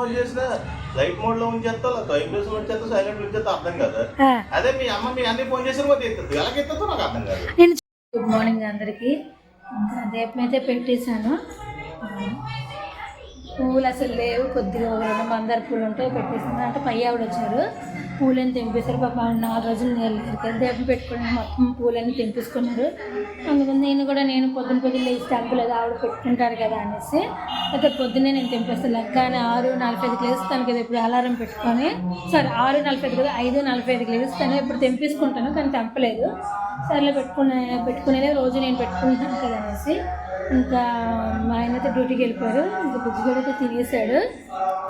Phone చేసినా light మోడ్లో ఉంచేస్తా vibration ఉంచేస్తా silent ఉంచేస్తా అర్థం కాదు. అదే మీ అమ్మ మీ అన్ని ఫోన్ చేసిన పోతే ఎత్తుతుంది ఎలా ఎత్తుతో నాకు అర్థం కాదు. నేను గుడ్ మార్నింగ్ అందరికీ. ఇంకా దీపం అయితే పెట్టేశాను. పువ్వులు అసలు లేవు కొద్దిగా మందార పూలు ఉంటే పెట్టేసాను అంటే పై ఆవిడ వచ్చారు. పూలని తెంపేశారు పాప. నాలుగు రోజులు నీళ్ళు దగ్గర దీపం పెట్టుకుని మొత్తం పూలన్నీ తెంపేసుకున్నారు. అందుకని నేను కూడా నేను పొద్దున పొద్దున్న లేచి తెంపలేదు ఆవిడ పెట్టుకుంటారు కదా అనేసి అయితే పొద్దున్నే నేను తెంపేస్తాను. లెక్కనే ఆరు నలభై ఐదుకి లేస్తాను కదా ఇప్పుడు అలారం పెట్టుకొని. సారీ ఆరు నలభై ఐదు కదా ఐదు నలభై ఐదుకి లేస్తాను. ఇప్పుడు తెంపేసుకుంటాను కానీ తెంపలేదు. సర్లే పెట్టుకునే పెట్టుకునేదే రోజు నేను పెట్టుకుంటాను కదా అనేసి ఇంకా మా ఆయన అయితే డ్యూటీకి వెళ్ళిపోయారు. ఇంకా బుజ్జిగడ అయితే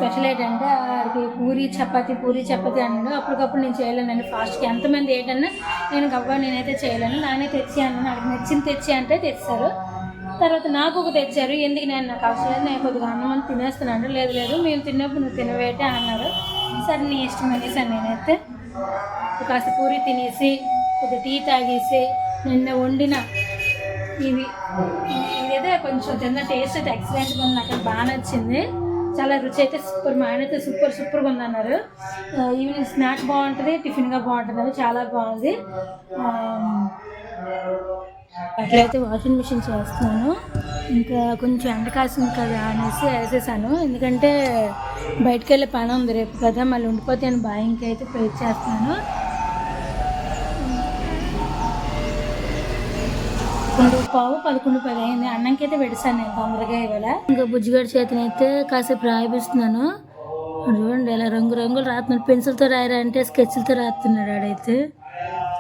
స్పెషల్ ఏంటంటే ఆడికి పూరి చపాతి పూరి చపాతి అన్నాడు. అప్పటికప్పుడు నేను చేయలేనండి ఫాస్ట్గా ఎంతమంది ఏంటన్నా నేను గబ్బా నేనైతే చేయలేను. నానే తెచ్చి అన్నాను నాకు నచ్చింది తెచ్చి అంటే తెచ్చారు. తర్వాత నాకు ఒక తెచ్చారు. ఎందుకు నేను నాకు అవసరం లేదు? నేను కొద్దిగా అన్నం అని తినేస్తున్నాను. లేదు లేదు. మేము తిన్నప్పుడు నువ్వు తినవేటే అన్నారు. సరే నీ ఇష్టం అనేసాను నేనైతే కాస్త పూరి తినేసి కొద్దిగా టీ తాగేసి నిన్న వండిన ఇవి ఇదైతే కొంచెం తిన్న టేస్ట్ అయితే ఎక్సలెంట్గా ఉంది. నాకు బాగా నచ్చింది. చాలా రుచి అయితే సూపర్ మా ఆయన అయితే సూపర్ సూపర్గా ఉందన్నారు ఈవినింగ్ స్నాక్ బాగుంటుంది టిఫిన్గా బాగుంటుంది చాలా బాగుంది. అట్లయితే వాషింగ్ మిషన్ చేస్తున్నాను. ఇంకా కొంచెం ఎండ కాసింది కదా అనేసి వేసేసాను. ఎందుకంటే బయటకు వెళ్ళే పని ఉంది రేపు కదా మళ్ళీ ఉండిపోతే నేను బాయింగ్కి అయితే ప్రేర్ చేస్తున్నాను. పదకొండు పావు పదకొండు పది అయింది అన్నంకి అయితే పెడతాను నేను తొందరగా ఇవాళ. ఇంకా బుజ్జిగాడి చేతిని అయితే కాసేపు రాయిపిస్తున్నాను. చూడండి ఇలా రంగు రంగులు రాస్తున్నాడు పెన్సిల్తో రాయరా అంటే స్కెచ్లతో రాస్తున్నాడు ఆడైతే.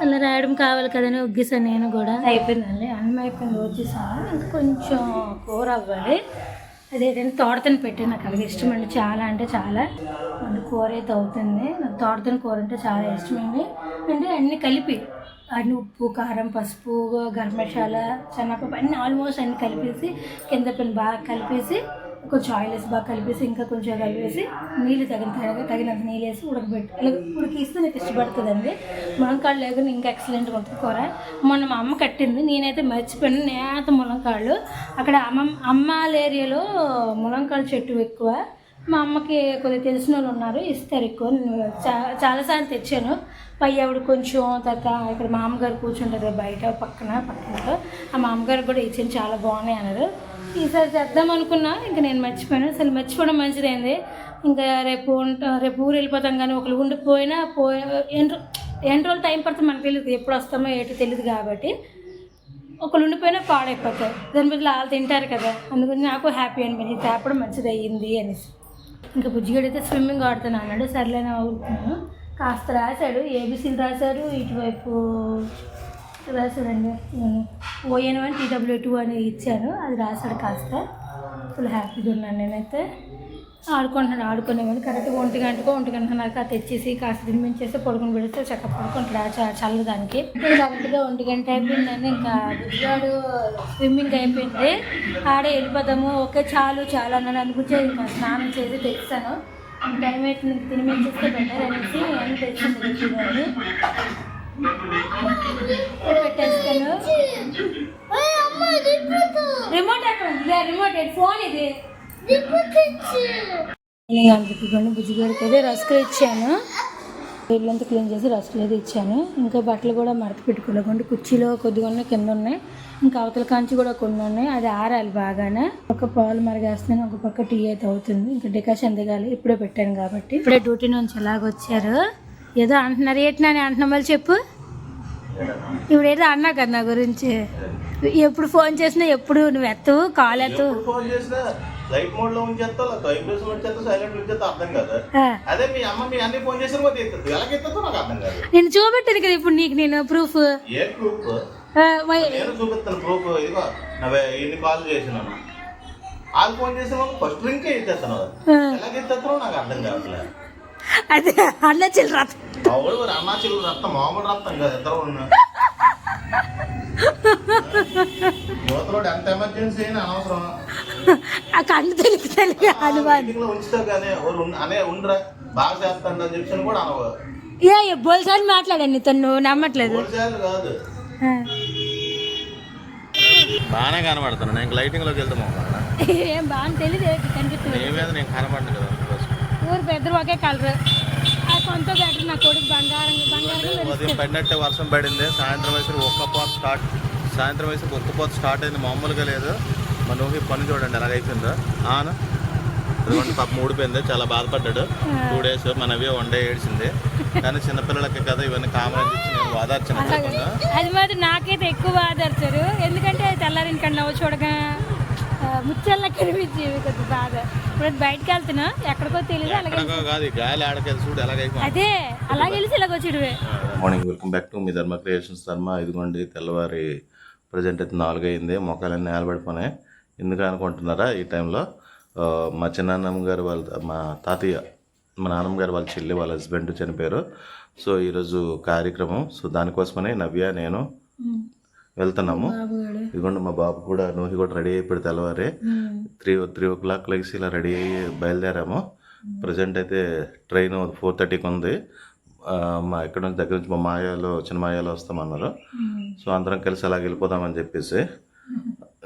అలా రాయడం కావాలి కదని ఒగ్గేసాను నేను కూడా. అయిపోయిందండి. అన్నం అయిపోయింది వచ్చేసాను. ఇంకా కొంచెం కూర అవ్వాలి. అదేంటంటే తోటతని పెట్టి నాకు అలాగే ఇష్టం అండి చాలా అంటే చాలా. కూర అయితే అవుతుంది. నాకు తోటతని కూర అంటే చాలా ఇష్టమండి. అంటే అన్నీ కలిపి అన్ని ఉప్పు కారం పసుపు గరం మసాలా శనగపప్పు అన్ని ఆల్మోస్ట్ అన్ని కలిపేసి కింద పైన బాగా కలిపేసి కొంచెం ఆయిల్ వేసి బాగా కలిపేసి ఇంకా కొంచెం కలిపేసి నీళ్ళు తగిన తగినంత నీళ్ళు వేసి ఉడకబెట్టి ఇలా ఉడికిస్తే నాకు ఇష్టపడుతుందండి. మునక్కాళ్ళు లేకుండా ఇంకా ఎక్సలెంట్గా ఉంటుంది కూర. మొన్న మా అమ్మ కట్టింది నేనైతే మర్చిపోయాను నేత మునక్కాళ్ళు అక్కడ అమ్మ అమ్మాల ఏరియాలో ములంకాళ్ళ చెట్టు ఎక్కువ. మా అమ్మకి కొద్దిగా తెలిసిన వాళ్ళు ఉన్నారు ఇస్తారు ఎక్కువ. నేను చా చాలాసార్లు తెచ్చాను. పై ఆవిడ కొంచెం తర్వాత ఇక్కడ మామగారు కూర్చుంటారు బయట పక్కన పక్కన ఆ మామగారు కూడా ఇచ్చాను చాలా బాగున్నాయి అన్నారు. ఈసారి చేద్దాం అనుకున్నా ఇంకా నేను మర్చిపోయాను. అసలు మర్చిపోవడం మంచిదైంది. ఇంకా రేపు రేపు ఊరు వెళ్ళిపోతాం కానీ ఒకరు ఉండిపోయినా పోయి ఎన్ని ఎన్ని రోజులు టైం పడుతుంది మనకు తెలియదు ఎప్పుడు వస్తామో ఏటో తెలియదు కాబట్టి. ఒకళ్ళు ఉండిపోయినా పాడైపోతారు దాని బదులు వాళ్ళు తింటారు కదా. అందుకని నాకు హ్యాపీ అనిపించింది. తేపడం మంచిది అయ్యింది అనేసి. ఇంకా బుజ్జిగడైతే స్విమ్మింగ్ ఆడుతాను అన్నాడు సర్లేనా ఊరుకున్నాను కాస్త రాశాడు ఏబిసిలు రాశాడు ఇటువైపు రాశాడండి. O N one T W two అని ఇచ్చాను అది రాశాడు కాస్త. ఫుల్ హ్యాపీగా ఉన్నాను నేనైతే. ఆడుకుంటున్నాడు ఆడుకునేవాడు కరెక్ట్గా ఒంటి గంటకో ఒంటి గంటన్నరకు తెచ్చేసి కాస్త తినిపించేసి పడుకుని పెడితే చక్క పడుకుంటాడు చ చల్లదానికి కరెక్ట్గా ఒంటి గంట అయిపోయిందని ఇంకా బుజ్జిగాడు స్విమ్మింగ్ అయిపోయింది. ఆడే వెళ్ళిపోతాము ఓకే చాలు చాలు అన్నాడు. అనుకుంటే ఇంకా స్నానం చేసి తెచ్చాను. టైం అయితే తినిపించేస్తే బెటర్ అనేసి అని తెచ్చింది బుజ్జిగాడు పెట్టేస్తాను. రిమోట్ ఎక్కడ రిమోట్ ఫోన్ ఇది అందుకుని బుజ్జిగారికి అయితే రస్కులు ఇచ్చాను. ఇల్లంతా క్లీన్ చేసి రెస్ట్ అయితే ఇచ్చాను. ఇంకా బట్టలు కూడా మడత పెట్టుకోలేకుండా కుర్చీలో కొద్దిగా ఉన్నాయి కింద ఉన్నాయి. ఇంకా అవతల కాంచి కూడా కొన్ని ఉన్నాయి. అది ఆరాలి బాగానే. ఒక పాలు మరిగేస్తున్నాను ఒక పక్క టీ అయితే అవుతుంది. ఇంకా డికాషన్ దిగాలి. ఇప్పుడే పెట్టాను కాబట్టి. ఇప్పుడే డ్యూటీ నుంచి ఎలాగొచ్చారు ఏదో అంటున్నారు. ఏంటని అంటున్నా మళ్ళీ చెప్పు. ఇప్పుడు ఏదో అన్నా కదా నా గురించి. ఎప్పుడు ఫోన్ చేసినా ఎప్పుడు నువ్వు ఎత్తవు కాల్ ఎత్తవు. లైట్ మోడ్లో ఉంచేస్తా వైబ్రేషన్ ఉంచేస్తా సైలెంట్ ఉంచేస్తా అర్థం కాదు. అదే మీ అమ్మ మీ అన్ని ఫోన్ చేసిన పోతే ఎత్తుతుంది ఎలా ఎత్తుతో నాకు అర్థం కాదు. నేను చూపెట్టాను కదా ఇప్పుడు నీకు నేను ప్రూఫ్ ఏ ప్రూఫ్ నేను చూపిస్తాను ప్రూఫ్ ఇదిగో. నువ్వు ఎన్ని కాల్ చేసినాను వాళ్ళు ఫోన్ చేసిన వాళ్ళు ఫస్ట్ రింకే ఎత్తేస్తాను ఎలా ఎత్తేస్తానో నాకు అర్థం కావట్లేదు అదే అన్న చిల్లర. మామూలు అన్నా చెల్లు రక్తం మామూలు రక్తం కాదు ఇద్దరు ఎంత ఎమర్జెన్సీ అయినా అనవసరం. ఆ కన్ను తెలుగు తెలుగు హనుమాన్ మీటింగ్లో ఉంచుతావు కానీ ఎవరు ఉన్- అనే ఉండరా. బాగా చేస్తాను అని చెప్పి కూడా అనవు. ఏ బోల్సారి మాట్లాడాను నీతో నువ్వు నమ్మట్లేదు. కాదు. బాగానే కనబడుతున్నా. నేను లైటింగ్లోకి వెళ్తాము ఏం బాగా తెలియదు కనిపిస్తుంది. నేను అందుకోసం. ఊరు పెద్దరు ఒకే కలర్. బెటర్ నా కొడుకు బంగారం బంగారం ఉదయం పడినట్టే వర్షం పడింది. సాయంత్రం వయసు ఒక్క పోత స్టార్ట్ సాయంత్రం వయసు ఒక్క పోత స్టార్ట్ అయింది. మామూలుగా లేదు. మన ఊహి పని చూడండి ఎలాగైపోయిందో ఆన అదిగోండి పాప ఊడిపోయింది. చాలా బాధపడ్డాడు. టూ డేస్ మనవి వన్ డే ఏడ్చింది. కానీ చిన్నపిల్లలకి కదా ఇవన్నీ కామన్ అని చెప్పి నేను అది మాత్రం నాకైతే ఎక్కువ బాధారు ఎందుకంటే తెల్లారిన కన్నా నవ్వు చూడగా ముచ్చల్లా కనిపించేవి కొద్ది బాధ. ఇప్పుడు బయటకు వెళ్తున్నా. ఎక్కడికో తెలియదు అలాగే అదే అలాగే వెళ్ళి ఇలాగ వచ్చిడువే మార్నింగ్ వెల్కమ్ బ్యాక్ టు మీ ధర్మ క్రియేషన్స్. ధర్మ ఇదిగోండి తెల్లవారి ప్రజెంట్ అయితే నాలుగు అయింది మొక్కలన్నీ నేలబడిపోయినాయి. ఎందుకు అనుకుంటున్నారా ఈ టైంలో? మా చిన్నాన్నమ్మ గారు వాళ్ళ మా తాతయ్య మా నాన్నమ్మ గారు వాళ్ళ చెల్లి వాళ్ళ హస్బెండ్ చనిపోయారు. సో ఈరోజు కార్యక్రమం. సో దానికోసమనే నవ్య నేను వెళ్తున్నాము. ఇదిగోండి మా బాబు కూడా నూహి కూడా రెడీ అయిపోయి తెల్లవారి త్రీ త్రీ ఓ క్లాక్ లెగ్స్ ఇలా రెడీ అయ్యి బయలుదేరాము. ప్రజెంట్ అయితే ట్రైన్ ఫోర్ థర్టీకి ఉంది. మా ఇక్కడ నుంచి దగ్గర నుంచి మా మాయాలో చిన్న మాయాలో వస్తామన్నారు. సో అందరం కలిసి అలా వెళ్ళిపోదామని చెప్పేసి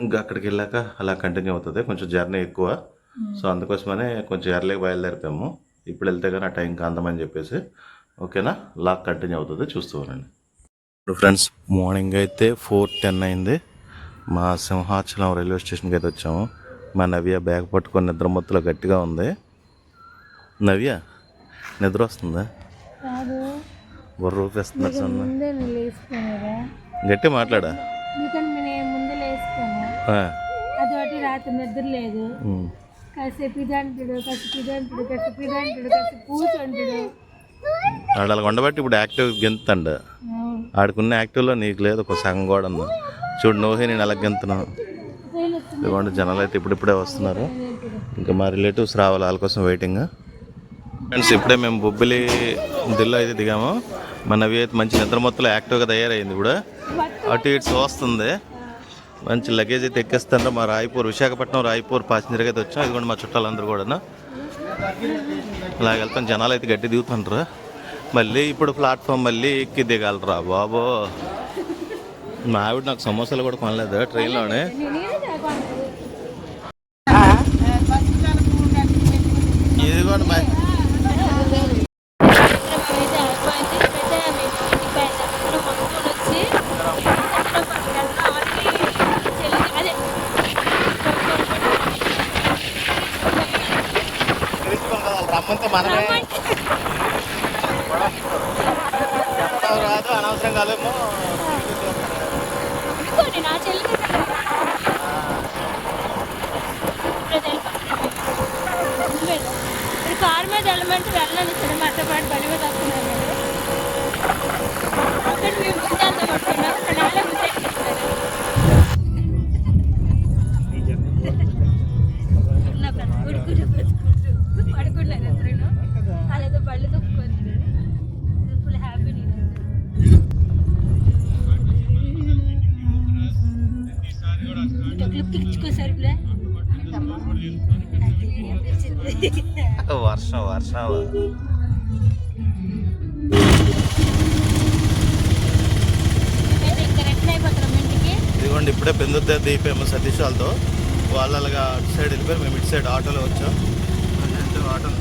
ఇంకా అక్కడికి వెళ్ళాక అలా కంటిన్యూ అవుతుంది. కొంచెం జర్నీ ఎక్కువ. సో అందుకోసమనే కొంచెం ఎర్లీగా బయలుదేరిపోయాము. ఇప్పుడు వెళ్తే కానీ ఆ టైంకి అందమని చెప్పేసి ఓకేనా? లాక్ కంటిన్యూ అవుతుంది. చూస్తూ ఉండండి. ఇప్పుడు ఫ్రెండ్స్ మార్నింగ్ అయితే ఫోర్ టెన్ అయింది. మా సింహాచలం రైల్వే స్టేషన్కి అయితే వచ్చాము. మా నవ్య బ్యాగ్ పట్టుకొని నిద్ర మొత్తులో గట్టిగా ఉంది. నవ్య నిద్ర వస్తుందా? బుర్ర సన్న? గట్టి మాట్లాడా? మీకని నేను ముందే లేచిపోయాను. ఆ, అది ఒకటి రాత్రి నిద్ర లేదు. కాసేపు కాసేపు కాసేపు కాసేపు అలా ఉండబట్టి ఇప్పుడు యాక్టివ్ గెంతండు ఆడుకున్న యాక్టివ్లో నీకు లేదు ఒక సగం కూడా ఉంది. చూడు నోహి నేను అలా ఇదిగోండి జనాలు అయితే ఇప్పుడిప్పుడే వస్తున్నారు. ఇంకా మా రిలేటివ్స్ రావాలి వాళ్ళ కోసం వెయిటింగ్ ఫ్రెండ్స్ ఇప్పుడే మేము బొబ్బిలి దిల్లో అయితే దిగాము. మన నవి అయితే మంచి నిద్ర మొత్తంలో యాక్టివ్గా తయారైంది ఇప్పుడు అటు ఇటు వస్తుంది మంచి లగేజ్ అయితే ఎక్కేస్తాను మా రాయపూర్ విశాఖపట్నం రాయపూర్ ప్యాసింజర్కి అయితే వచ్చాం. ఇదిగోండి మా చుట్టాలందరూ కూడా ఇలాగ వెళ్తాం జనాలు అయితే గట్టి దిగుతుంటారు. మళ్ళీ ఇప్పుడు ప్లాట్ఫామ్ మళ్ళీ ఎక్కి దిగాలరా బాబో. మా ఆవిడ నాకు సమోసాలు కూడా కొనలేదు ట్రైన్లోనే. ఇదిగోండి మా మనమే. రాదు అనవసరం కాదేమో నా చెల్లి ఇప్పుడు కారు మీద వెళ్ళమంటే వెళ్ళాను సరే మాతో వర్షం వర్షం. ఇదిగోండి ఇప్పుడే పెందుద్ద దీపేమో సతీష్ వాళ్ళతో. వాళ్ళు అలాగా అటు సైడ్ వెళ్ళిపోయారు మేము ఇటు సైడ్ ఆటోలో వచ్చాం. అంటే ఆటోలో